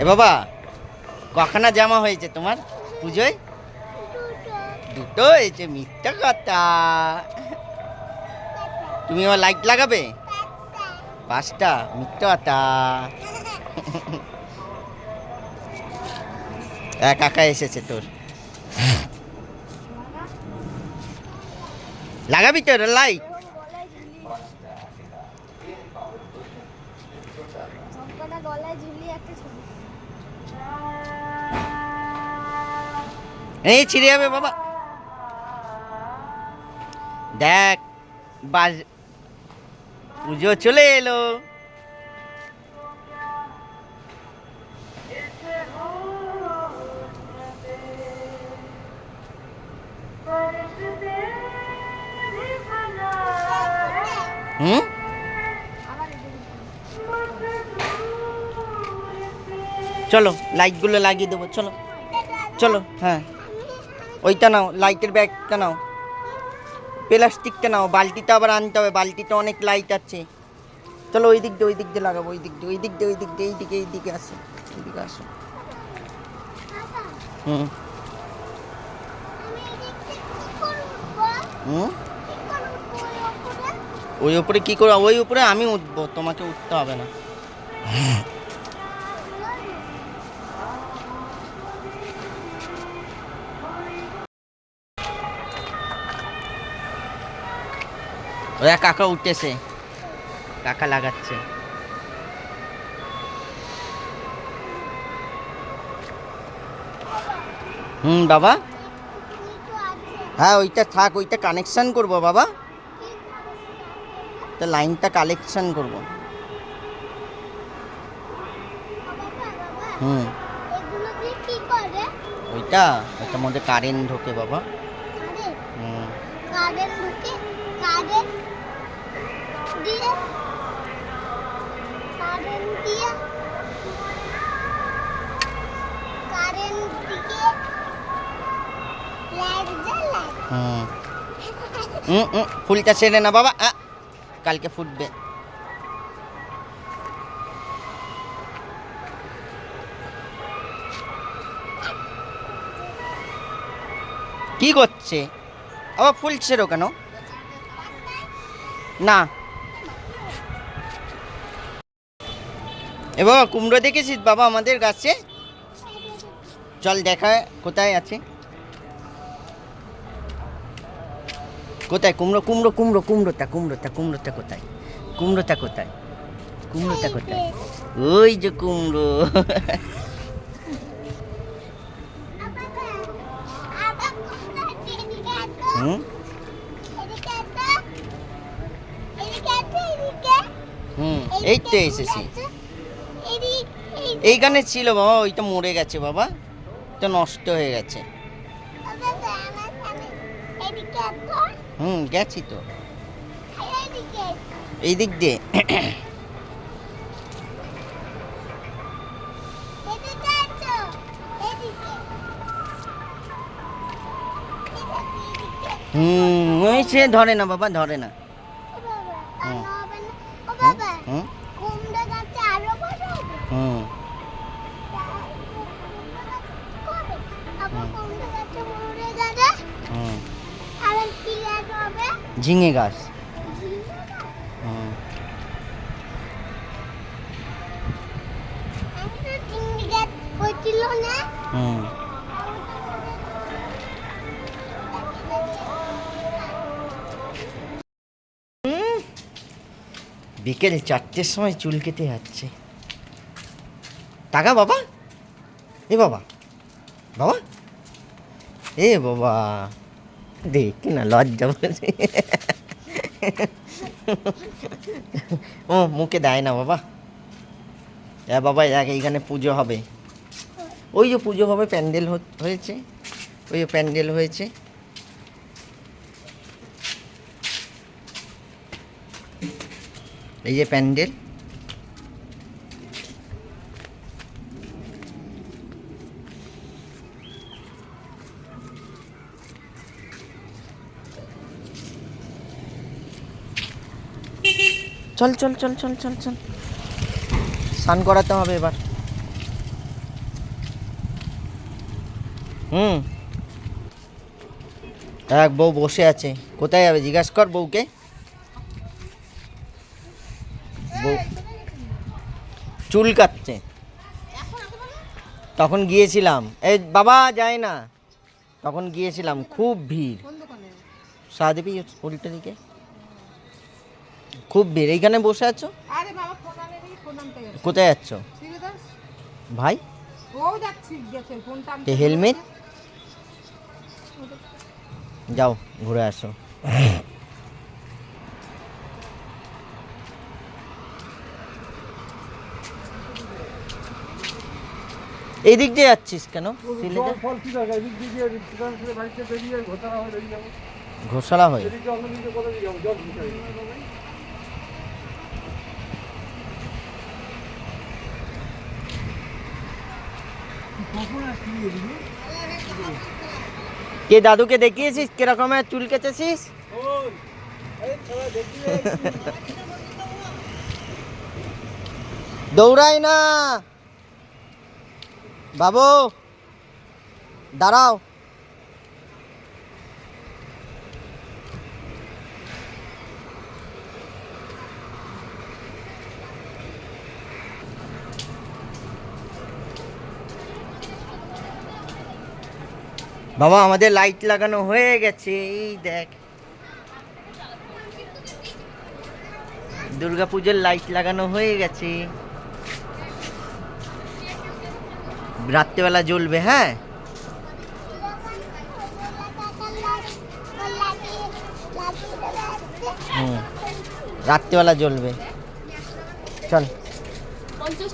এ বাবা, কখানা জামা হয়েছে তোমার পুজোয়? দুটো হয়েছে, মিথ্যা কথা। তুমি আমার লাইট লাগাবে? পাঁচটা, মিথ্যা কথা। এক কাকা এসেছে তোর। লাগাবি তোর লাইট শঙ্করটা গলায় ঝুলিয়ে একটা ছবি। এই ছিঁড়ে যাবে বাবা। দেখ, বাজ পুজো চলে এলো। হুম? চলো লাইটগুলো লাগিয়ে দেবো, চলো। চলো হ্যাঁ। ওইটা নাও লাইটের ব্যাগটা নাও। প্লাস্টিকটা নাও, বালতিটা আবার আনতে হবে বালতিতে অনেক লাইট আছে। চলো, ওই দিক দিয়ে, ওই দিক দিয়ে লাগাবো, ওই দিক দিয়ে, ওই দিক দিয়ে, ওই দিক দিয়ে, এইদিকে এইদিকে আসো এইদিকে আসো। হুম। আমি এদিকে কি করব হুম? ওই ওই উপরে কি করে ওই উপরে আমি উঠবো, তোমাকে উঠতে হবে না। ওরা কাকা উঠতেছে। কাকা লাগাচ্ছে। হুম বাবা? হ্যাঁ ওইটা থাক ওইটা কানেকশন করব বাবা। তা লাইনটা কালেকশন করব। হুম। ওইটা? ওইটার মধ্যে কারেন্ট ঢোকে বাবা। হুম। কারেন্ট ঢুকে কারেন্ট দিয়ে কারেন্ট দিয়ে কারেন্ট দিয়ে লাইট হুম। হুম হুম, ফুলটা ছেড়ে না বাবা কালকে ফুটবে। কি করছে? আবার ফুল ছেড়ো কেন? না। এ বাবা কুমড়ো দেখেছিস? বাবা আমাদের গাছে। চল দেখা, কোথায় আছে? কোথায়? কুমড়ো কুমড়ো কুমড়ো, কুমড়োটা কুমড়োটা কুমড়োটা কোথায়? কুমড়োটা কোথায়? কুমড়োটা কোথায়? ওই যে কুমড়ো। হুম? হুম, এই তো এসেছি। এইখানে ছিল বাবা ওইটা মরে গেছে বাবা। তো নষ্ট হয়ে গেছে। হুম গেছি তো। এই দিক দিয়ে। হুম ওই সে ধরে না বাবা ধরে না। হুম। হুম, হুম। ঝিঙে গাছ। হুম। বিকেল চারটের সময় চুল কেটে যাচ্ছে। টাকা বাবা? এ বাবা। বাবা? এ বাবা। দেখ না, লজ্জা বলছে ও, মুখে দেয় না বাবা। এ বাবা দেখ এইখানে পুজো হবে। ওই যে পুজো হবে, প্যান্ডেল হয়েছে। ওই যে প্যান্ডেল হয়েছে। এই যে প্যান্ডেল। চল চল চল চল চল চল। স্নান করাতে হবে এবার। হুম। এক বউ বসে আছে। কোথায় যাবে? জিজ্ঞাসা কর বউকে। বউ চুল কাটছে। তখন গিয়েছিলাম। এই বাবা যায় না। তখন গিয়েছিলাম। খুব ভিড়। সাদেবি উল্টো দিকে। খুব ভিড়। এইখানে বসে আছো? আরে বাবা কোথায় যাচ্ছ? ভাই? ও যাচ্ছি গেছে ফোনটা তে হেলমেট? যাও ঘুরে আসো। এই দিক দিয়ে যাচ্ছিস কেন? ঘোষালা ফল ঠিক আছে এদিক দিয়ে দোকান থেকে বাড়িতে বেরিয়ে ঘোষণা হয়ে বেরিয়ে যাব ঘোষালা হয়ে এদিকে অন্য দিকে কোথায় দিয়ে যাব জল দিতে কে দাদুকে দেখিয়েছিস? কিরকমের চুল কেটেছিস দৌড়াই না। বাবু দাঁড়াও। বাবা, আমাদের লাইট লাগানো হয়ে গেছে, এই দেখ। দুর্গাপুজোর লাইট লাগানো হয়ে গেছে। রাত্রেবেলা জ্বলবে হ্যাঁ? রাত্রেবেলা জ্বলবে। চল। পঞ্চাশ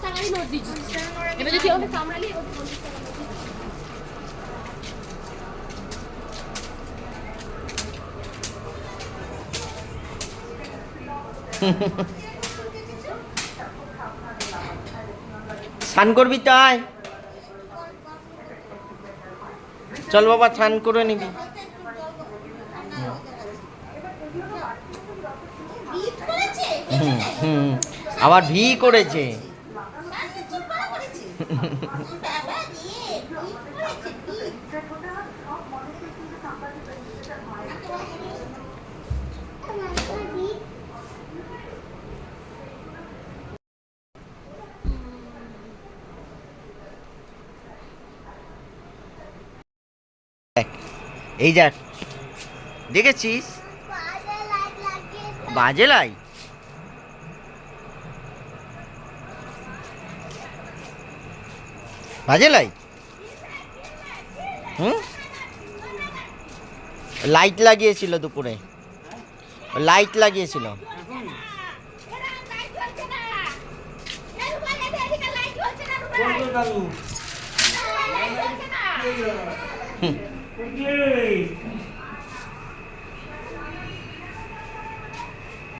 স্নান করবি তাই? চল বাবা স্নান করে নিবি। হুম হুম আবার ভি করেছে দেখ, এই দেখ দেখেছিস? বাজে লাই। বাজে লাই? হুম? লাইট লাগিয়েছিল দুপুরে। লাইট লাগিয়েছিল। লাইট